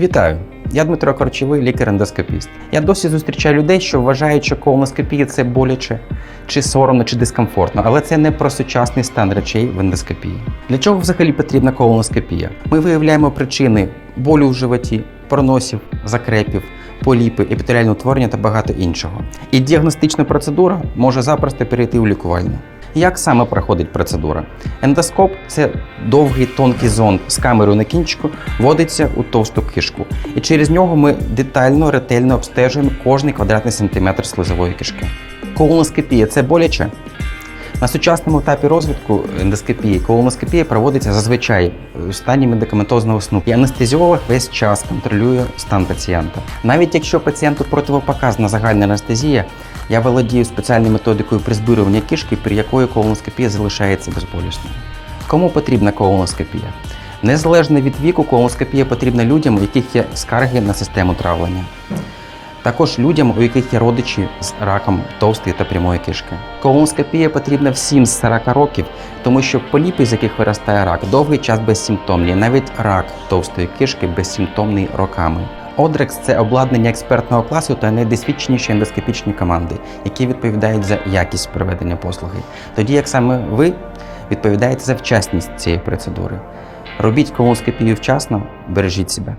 Вітаю! Я Дмитро Корчовий, лікар-ендоскопіст. Я досі зустрічаю людей, що вважають, що колоноскопія це боляче, чи соромно, чи дискомфортно, але це не про сучасний стан речей в ендоскопії. Для чого взагалі потрібна колоноскопія? Ми виявляємо причини болю в животі, проносів, закрепів, поліпи, епітеліальне утворення та багато іншого. І діагностична процедура може запросто перейти у лікувальну. Як саме проходить процедура? Ендоскоп це довгий тонкий зонд з камерою на кінчику, вводиться у товсту кишку. І через нього ми детально, ретельно обстежуємо кожний квадратний сантиметр слизової кишки. Колоноскопія це боляче. На сучасному етапі розвитку ендоскопії колоноскопія проводиться зазвичай в стані медикаментозного сну. І анестезіолог весь час контролює стан пацієнта. Навіть якщо пацієнту противопоказана загальна анестезія, я володію спеціальною методикою призбирування кишки, при якої колоноскопія залишається безболісною. Кому потрібна колоноскопія? Незалежно від віку, колоноскопія потрібна людям, у яких є скарги на систему травлення. Також людям, у яких є родичі з раком товстої та прямої кишки. Колоноскопія потрібна всім з 40 років, тому що поліпи, з яких виростає рак, довгий час безсимптомні. Навіть рак товстої кишки безсимптомний роками. Одрекс це обладнання експертного класу та найдосвідченіші ендоскопічні команди, які відповідають за якість проведення послуги. Тоді як саме ви відповідаєте за вчасність цієї процедури. Робіть колоноскопію вчасно, бережіть себе.